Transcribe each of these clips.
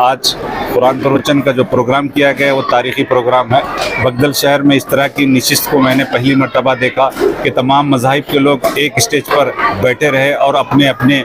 आज कुरान प्रवचन का जो प्रोग्राम किया गया है, वो तारीखी प्रोग्राम है। बगदल शहर में इस तरह की निशिस्त को मैंने पहली मरतबा देखा कि तमाम मजाहब के लोग एक स्टेज पर बैठे रहे और अपने अपने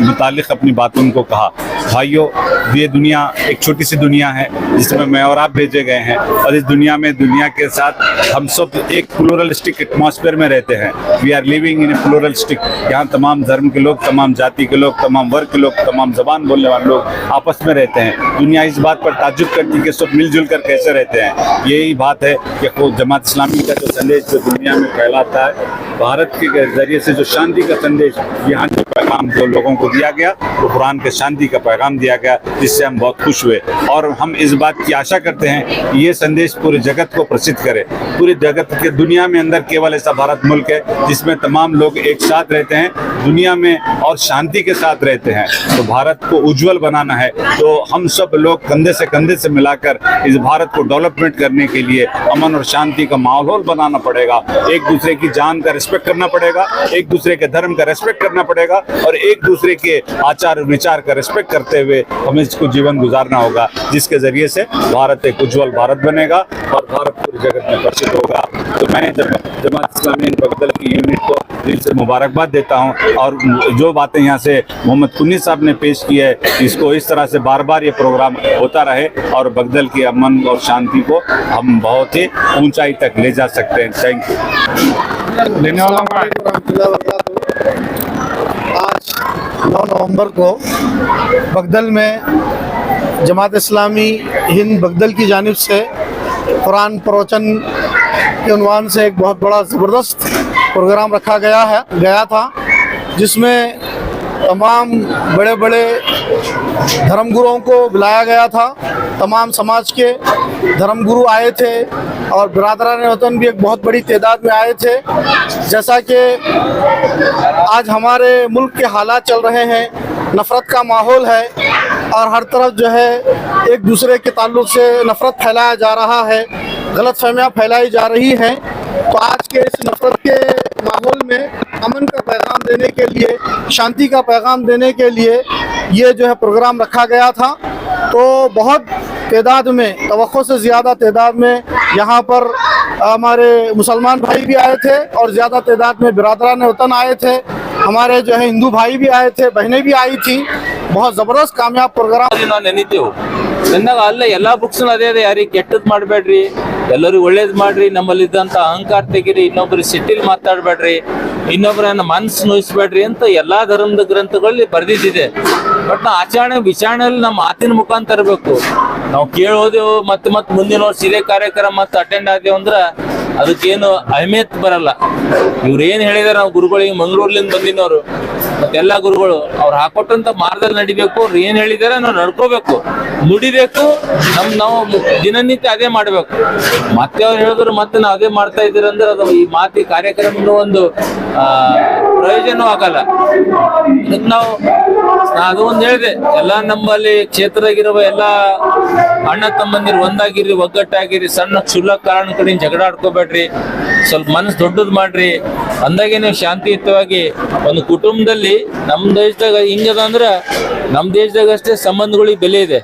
मुतल अपनी बातों को कहा। भाइयों, ये दुनिया एक छोटी सी दुनिया है जिसमें मैं और आप भेजे गए हैं और इस दुनिया में दुनिया के साथ हम सब एक प्लूरलिस्टिक एटमॉस्फेयर में रहते हैं। We are living in a pluralistic यहाँ तमाम धर्म के लोग, तमाम जाति के लोग, तमाम वर्ग के लोग, तमाम जबान बोलने वाले लोग आपस में रहते हैं। दुनिया इस बात पर ताजुब करती है कि सब मिलजुल कर कैसे रहते हैं। यही बात है कि जमात इस्लामी का जो संदेश जो दुनिया में फैलाता है भारत के ज़रिए से जो शांति का संदेश यहाँ जो पैगाम जो लोगों को दिया गया, वो कुरान के शांति का पैगाम दिया गया, जिससे हम बहुत खुश हुए। और हम इस बात की आशा करते हैं ये संदेश पूरे जगत को प्रसिद्ध करे। पूरे जगत के दुनिया में अंदर केवल ऐसा भारत मुल्क है, जिसमें तमाम लोग एक साथ रहते हैं, दुनिया में और शांति के साथ रहते हैं। तो भारत को उज्जवल बनाना है। तो हम सब लोग कंधे से कंधे से मिलाकर इस भारत को डेवलपमेंट करने के लिए अमन और शांति का माहौल बनाना पड़ेगा। एक दूसरे की जान का करना पड़ेगा, एक दूसरे के धर्म का रेस्पेक्ट करना पड़ेगा और एक दूसरे के आचार विचार का रेस्पेक्ट करते हुए हमें इसको जीवन गुजारना होगा, जिसके ज़रिए से भारत एक उज्जवल भारत बनेगा और भारत पूरी जगत में प्रसिद्ध होगा। तो मैं जमात इस्लामी बगदल की यूनिट को दिल से मुबारकबाद देता हूँ और जो बातें यहाँ से मोहम्मद कुन्नी साहब ने पेश की है, इसको इस तरह से बार बार ये प्रोग्राम होता रहे और बगदल की अमन और शांति को हम बहुत ही ऊंचाई तक ले जा सकते हैं। थैंक यू आज नौ नवंबर को बगदल में जमात इस्लामी हिंद बगदल की जानब से कुरान प्रवचन के अनवान से एक बहुत बड़ा ज़बरदस्त प्रोग्राम रखा गया है, गया था, जिसमें तमाम बड़े बड़े धर्मगुरुओं को बुलाया गया था। तमाम समाज के धर्मगुरु आए थे और बरदरान वतन भी एक बहुत बड़ी तादाद में आए थे। जैसा कि आज हमारे मुल्क के हालात चल रहे हैं, नफ़रत का माहौल है और हर तरफ़ जो है एक दूसरे के ताल्लुक से नफ़रत फैलाया जा रहा है गलत फहमियाँ फैलाई जा रही हैं। तो आज के इस नफ़रत के माहौल में अमन का पैगाम देने के लिए शांति का पैगाम देने के लिए ये जो है प्रोग्राम रखा गया था तो बहुत तादाद में तो से ज़्यादा तादाद में यहाँ पर हमारे मुसलमान भाई भी आए थे और ज़्यादा तादाद में बिरादरान वतन आए थे हमारे जो है हिंदू भाई भी आए थे बहनें भी आई थी बहुत ज़बरदस्त कामयाब प्रोग्राम ಅಲ್ಲಿ ನಾವು ನೆನಿತೇವು ನೆಂದಾಗ ಅಲ್ಲ ಎಲ್ಲಾ ಬುಕ್ಸ್ ಅದೇ ಅದೇ ಯಾರಿಗೆ ಕೆಟ್ಟದ್ ಮಾಡ್ಬೇಡ್ರಿ ಎಲ್ಲರಿಗೂ ಒಳ್ಳೇದ್ ಮಾಡ್ರಿ ನಮ್ಮಲ್ಲಿ ಇದ್ದಂತ ಅಹಂಕಾರ ತೆಗೀರಿ, ಇನ್ನೊಬ್ರು ಸಿಟ್ಟಿಲ್ ಮಾತಾಡ್ಬೇಡ್ರಿ ಇನ್ನೊಬ್ಬರನ್ನ ಮನ್ಸು ನೋಯಿಸ್ಬೇಡ್ರಿ ಅಂತ ಎಲ್ಲಾ ಧರ್ಮದ ಗ್ರಂಥಗಳಲ್ಲಿ ಬರ್ದಿದ್ದಿದೆ. ಬಟ್ ನಾ ಆಚರಣೆ ವಿಚಾರಣೆಯಲ್ಲಿ ನಮ್ಮ ಮಾತಿನ ಮುಖಾಂತರ ಇರಬೇಕು. ನಾವು ಕೇಳೋದೆವು ಮತ್ತೆ ಮತ್ತೆ ಮುಂದಿನ ವರ್ಷ ಇದೇ ಕಾರ್ಯಕ್ರಮ ಮತ್ತೆ ಅಟೆಂಡ್ ಆದೇವು ಅಂದ್ರ ಅದಕ್ಕೇನು ಅಹಮಿಯತ್ ಬರಲ್ಲ. ಇವ್ರು ಏನ್ ಹೇಳಿದಾರೆ ನಾವು ಗುರುಗಳಿಗೆ ಮಂಗಳೂರ್ಲಿಂದ ಬಂದಿನವ್ರು. ಮತ್ತೆಲ್ಲಾ ಗುರುಗಳು ಅವ್ರು ಹಾಕೊಟ್ಟಂತ ಮಾರ್ಗದಲ್ಲಿ ನಡಿಬೇಕು, ಅವ್ರು ಏನ್ ಹೇಳಿದಾರೆ ನಾವು ನಡ್ಕೋಬೇಕು. ನುಡಿಬೇಕು, ನಮ್ ನಾವು ದಿನನಿತ್ಯ ಅದೇ ಮಾಡ್ಬೇಕು. ಮತ್ತೆ ಅವ್ರು ಹೇಳಿದ್ರು ಮತ್ತೆ ನಾವು ಅದೇ ಮಾಡ್ತಾ ಇದ್ದೀರಂದ್ರೆ ಅದು ಈ ಮಾತಿ ಕಾರ್ಯಕ್ರಮದ ಒಂದು, ಆ ಪ್ರಯೋಜನ ಆಗಲ್ಲ. ಅದಕ್ಕೆ ನಾವು ಅದು ಒಂದು ಹೇಳಿದೆ, ಎಲ್ಲ ನಮ್ಮಲ್ಲಿ ಕ್ಷೇತ್ರದಾಗಿರುವ ಎಲ್ಲ ಅಣ್ಣ ತಮ್ಮಂದಿರು ಒಂದಾಗಿರಿ ಒಗ್ಗಟ್ಟಾಗಿರಿ ಸಣ್ಣ ಕ್ಷುಲ್ಲ ಕಾರಣ ಕಡೆ ಜಗಳ ಆಡ್ಕೋಬೇಡ್ರಿ, ಸ್ವಲ್ಪ ಮನಸ್ಸು ದೊಡ್ಡದ್ ಮಾಡ್ರಿ. ಅಂದಾಗೆ ನೀವು ಶಾಂತಿಯುತವಾಗಿ ಒಂದು ಕುಟುಂಬದಲ್ಲಿ ನಮ್ಮ ದೇಶದಾಗ ಹಿಂಗದ ಅಂದ್ರ ನಮ್ಮ ದೇಶದಾಗ ಅಷ್ಟೇ ಸಂಬಂಧಗಳಿಗೆ ಬೆಲೆ ಇದೆ.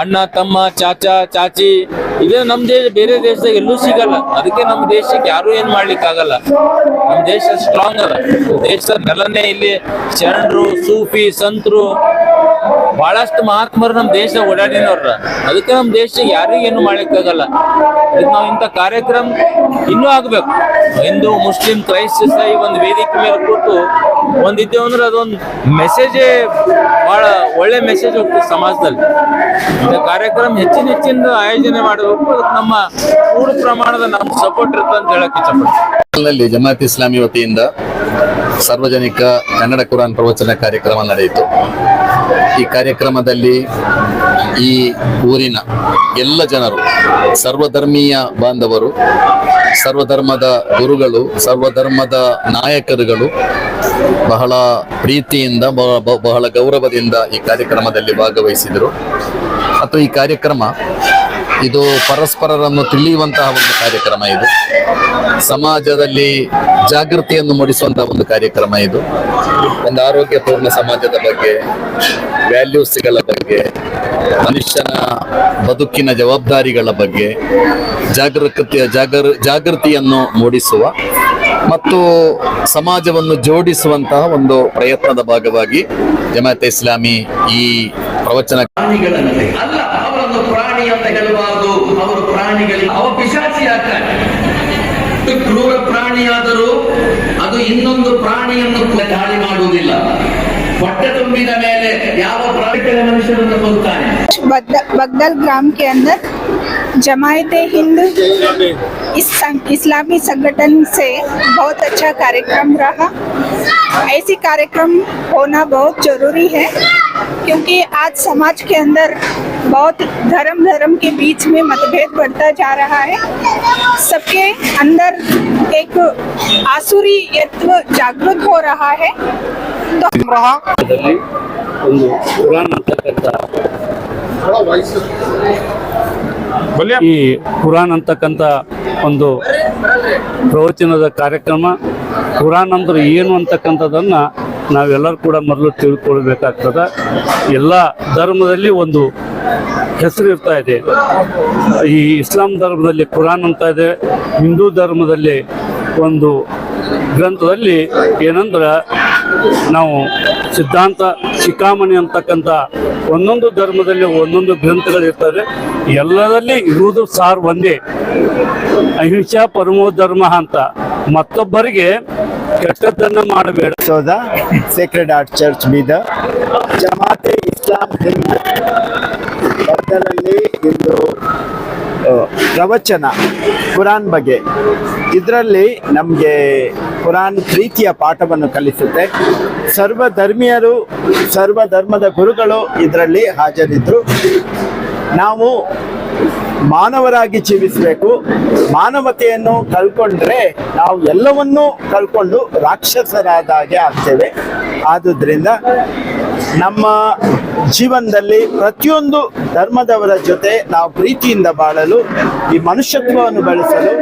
ಅಣ್ಣ, ತಮ್ಮ, ಚಾಚಾ, ಚಾಚಿ, ಇದೇ ನಮ್ ದೇಶ, ಬೇರೆ ದೇಶದಾಗ ಎಲ್ಲೂ ಸಿಗಲ್ಲ. ಅದಕ್ಕೆ ನಮ್ಮ ದೇಶಕ್ಕೆ ಯಾರು ಏನ್ ಮಾಡ್ಲಿಕ್ಕೆ ಆಗಲ್ಲ ನಮ್ ದೇಶ ಸ್ಟ್ರಾಂಗ್ ಅದ. ದೇಶದ ನೆಲನೇ ಇಲ್ಲಿ ಶರಣರು ಸೂಫಿ, ಸಂತರು ಬಹಳಷ್ಟು ಮಹಾತ್ಮರು ನಮ್ ದೇಶ ಓಡಾಡಿನವ್ರ. ಅದಕ್ಕೆ ನಮ್ ದೇಶಕ್ಕೆ ಯಾರಿಗೂ ಏನು ಮಾಡ್ಲಿಕ್ಕಾಗಲ್ಲ. ಅದಕ್ಕೆ ನಾವು ಇಂಥ ಕಾರ್ಯಕ್ರಮ ಇನ್ನೂ ಆಗ್ಬೇಕು. ಹಿಂದೂ, ಮುಸ್ಲಿಂ, ಕ್ರೈಸ್ತ ಈ ಒಂದು ವೇದಿಕೆ ಮೇಲೆ ಕೂತು ಒಂದಿದ್ದೇವು ಅಂದ್ರೆ ಅದೊಂದು ಮೆಸೇಜೇ ಬಹಳ ಒಳ್ಳೆ ಮೆಸೇಜ್ ಹೋಗ್ತದೆ ಸಮಾಜದಲ್ಲಿ. ಇಂಥ ಕಾರ್ಯಕ್ರಮ ಹೆಚ್ಚಿನ ಹೆಚ್ಚಿನ ಆಯೋಜನೆ ಮಾಡಬೇಕು. ಅದಕ್ಕೆ ನಮ್ಮ ಪೂರ್ಣ ಪ್ರಮಾಣದ ನಮ್ಮ ಸಪೋರ್ಟ್ ಇರ್ತದೆ ಅಂತ ಹೇಳಕ್ ಇಷ್ಟಪಡ್ತೀನಿ. ಜಮಾತ್ ಇಸ್ಲಾಮಿ ವತಿಯಿಂದ ಸಾರ್ವಜನಿಕ ಕನ್ನಡ ಕುರಾನ್ ಪ್ರವಚನ ಕಾರ್ಯಕ್ರಮ ನಡೆಯಿತು. ಈ ಕಾರ್ಯಕ್ರಮದಲ್ಲಿ ಈ ಊರಿನ ಎಲ್ಲ ಜನರು, ಸರ್ವಧರ್ಮೀಯ ಬಾಂಧವರು, ಸರ್ವಧರ್ಮದ ಗುರುಗಳು, ಸರ್ವಧರ್ಮದ ನಾಯಕರುಗಳು ಬಹಳ ಪ್ರೀತಿಯಿಂದ ಬಹಳ ಗೌರವದಿಂದ ಈ ಕಾರ್ಯಕ್ರಮದಲ್ಲಿ ಭಾಗವಹಿಸಿದರು. ಮತ್ತು ಈ ಕಾರ್ಯಕ್ರಮ ಇದು ಪರಸ್ಪರರನ್ನು ತಿಳಿಯುವಂತಹ ಒಂದು ಕಾರ್ಯಕ್ರಮ ಇದು. ಸಮಾಜದಲ್ಲಿ ಜಾಗೃತಿಯನ್ನು ಮೂಡಿಸುವಂತಹ ಒಂದು ಕಾರ್ಯಕ್ರಮ ಇದು. ಒಂದು ಆರೋಗ್ಯಪೂರ್ಣ ಸಮಾಜದ ಬಗ್ಗೆ ವ್ಯಾಲ್ಯೂಸ್ಗಳ ಬಗ್ಗೆ, ಮನುಷ್ಯನ ಬದುಕಿನ ಜವಾಬ್ದಾರಿಗಳ ಬಗ್ಗೆ ಜಾಗರೂಕತೆಯ ಜಾಗರ್, ಜಾಗೃತಿಯನ್ನು ಮೂಡಿಸುವ ಮತ್ತು ಸಮಾಜವನ್ನು ಜೋಡಿಸುವಂತಹ ಒಂದು ಪ್ರಯತ್ನದ ಭಾಗವಾಗಿ ಜಮಾತೆ ಇಸ್ಲಾಮಿ ಈ ಪ್ರವಚನ ಪ್ರಾಣಿಗಳಂತೆ ಅಲ್ಲ, ಅವರನ್ನು ಪ್ರಾಣಿ ಅಂತ ಪ್ರಾಣಿಗಳಿಗೆ ಅವ ಪಿಶಾಚಿ ಆಗ್ತಾನೆ ಎಷ್ಟು ಕ್ರೂರ ಪ್ರಾಣಿಯಾದರೂ ಅದು ಇನ್ನೊಂದು ಪ್ರಾಣಿಯನ್ನು ಕೂಡ ದಾಳಿ ಮಾಡುವುದಿಲ್ಲ ಹೊಟ್ಟೆ ತುಂಬಿದ ಮೇಲೆ ಯಾವ ಪ್ರಾಣಿ ಮನುಷ್ಯನನ್ನು ಕೊಲ್ತಾನೆ बगद- बगदल ग्राम के अंदर जमायत हिंद इस सं- इस्लामी संगठन से बहुत अच्छा कार्यक्रम रहा ऐसी कार्यक्रम होना बहुत जरूरी है क्योंकि आज समाज के अंदर बहुत धर्म धर्म के बीच में मतभेद बढ़ता जा रहा है सबके अंदर एक आसुरी यत्व जागृत हो रहा है तो ದಲ್ಲಿ ಒಂದು ಕುರಾನ್ ಅಂತಕ್ಕಂಥ ಈ ಕುರಾನ್ ಅಂತಕ್ಕಂಥ ಒಂದು ಪ್ರವಚನದ ಕಾರ್ಯಕ್ರಮ ಕುರಾನ್ ಅಂದ್ರೆ ಏನು ಅಂತಕ್ಕಂಥದ್ದನ್ನ ನಾವೆಲ್ಲರೂ ಕೂಡ ಮೊದಲು ತಿಳ್ಕೊಳ್ಬೇಕಾಗ್ತದೆ ಎಲ್ಲ ಧರ್ಮದಲ್ಲಿ ಒಂದು ಹೆಸರು ಇರ್ತಾ ಇದೆ. ಈ ಇಸ್ಲಾಂ ಧರ್ಮದಲ್ಲಿ ಕುರಾನ್ ಅಂತ ಇದೆ. ಹಿಂದೂ ಧರ್ಮದಲ್ಲಿ ಒಂದು ಗ್ರಂಥದಲ್ಲಿ ಏನಂದ್ರೆ ನಾವು ಸಿದ್ಧಾಂತ ಶಿಖಾಮಣಿ ಅಂತಕ್ಕಂಥ ಒಂದೊಂದು ಧರ್ಮದಲ್ಲಿ ಒಂದೊಂದು ಗ್ರಂಥಗಳಿರ್ತದೆ ಎಲ್ಲದಲ್ಲಿ ಇರುವುದು ಸಾರ್ ಒಂದೇ. ಅಹಿಂಸಾ ಪರಮೋ ಧರ್ಮ ಅಂತ. ಮತ್ತೊಬ್ಬರಿಗೆ ಕೆಟ್ಟದ್ದನ್ನ ಮಾಡಬೇಡ. So the sacred heart church Bidar Jamaate Islami Hind ಅದರಲ್ಲಿ ಇಂದು ಪ್ರವಚನ ಕುರಾನ್ ಬಗ್ಗೆ. ಇದರಲ್ಲಿ ನಮಗೆ ಕುರಾನ್ ಪ್ರೀತಿಯ ಪಾಠವನ್ನು ಕಲಿಸುತ್ತೆ. ಸರ್ವ ಧರ್ಮೀಯರು, ಸರ್ವ ಧರ್ಮದ ಗುರುಗಳು ಇದರಲ್ಲಿ ಹಾಜರಿದ್ದರು ನಾವು ಮಾನವರಾಗಿ ಜೀವಿಸಬೇಕು. ಮಾನವತೆಯನ್ನು ಕಳ್ಕೊಂಡ್ರೆ ನಾವು ಎಲ್ಲವನ್ನೂ ಕಳ್ಕೊಂಡು ರಾಕ್ಷಸರಾದ ಹಾಗೆ ಆಗ್ತೇವೆ. ಆದುದರಿಂದ ನಮ್ಮ ಜೀವನದಲ್ಲಿ ಪ್ರತಿಯೊಂದು ಧರ್ಮದವರ ಜೊತೆ ನಾವು ಪ್ರೀತಿಯಿಂದ ಬಾಳಲು, ಈ ಮನುಷ್ಯತ್ವವನ್ನು ಬೆಳೆಸಲು,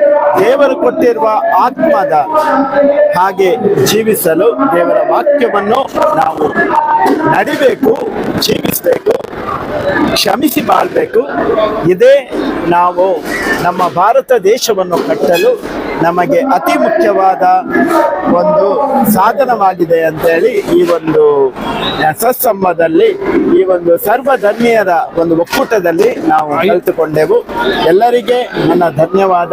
ದೇವರು ಕೊಟ್ಟಿರುವ ಆತ್ಮದ ಹಾಗೆ ಜೀವಿಸಲು ದೇವರ ವಾಕ್ಯವನ್ನು ನಾವು ನಡಿಬೇಕು, ಜೀವಿಸಬೇಕು, ಕ್ಷಮಿಸಿ ಬಾಳ್ಬೇಕು. ಇದೇ ನಾವು ನಮ್ಮ ಭಾರತ ದೇಶವನ್ನು ಕಟ್ಟಲು ನಮಗೆ ಅತಿ ಮುಖ್ಯವಾದ ಒಂದು ಸಾಧನವಾಗಿದೆ ಅಂತೇಳಿ ಈ ಒಂದು ಸತ್ಸಂಬದಲ್ಲಿ ಈ ಒಂದು ಸರ್ವಧರ್ಮೀಯರ ಒಂದು ಒಕ್ಕೂಟದಲ್ಲಿ ನಾವು ಕಲಿತುಕೊಂಡೆವು. ಎಲ್ಲರಿಗೆ ನನ್ನ ಧನ್ಯವಾದ.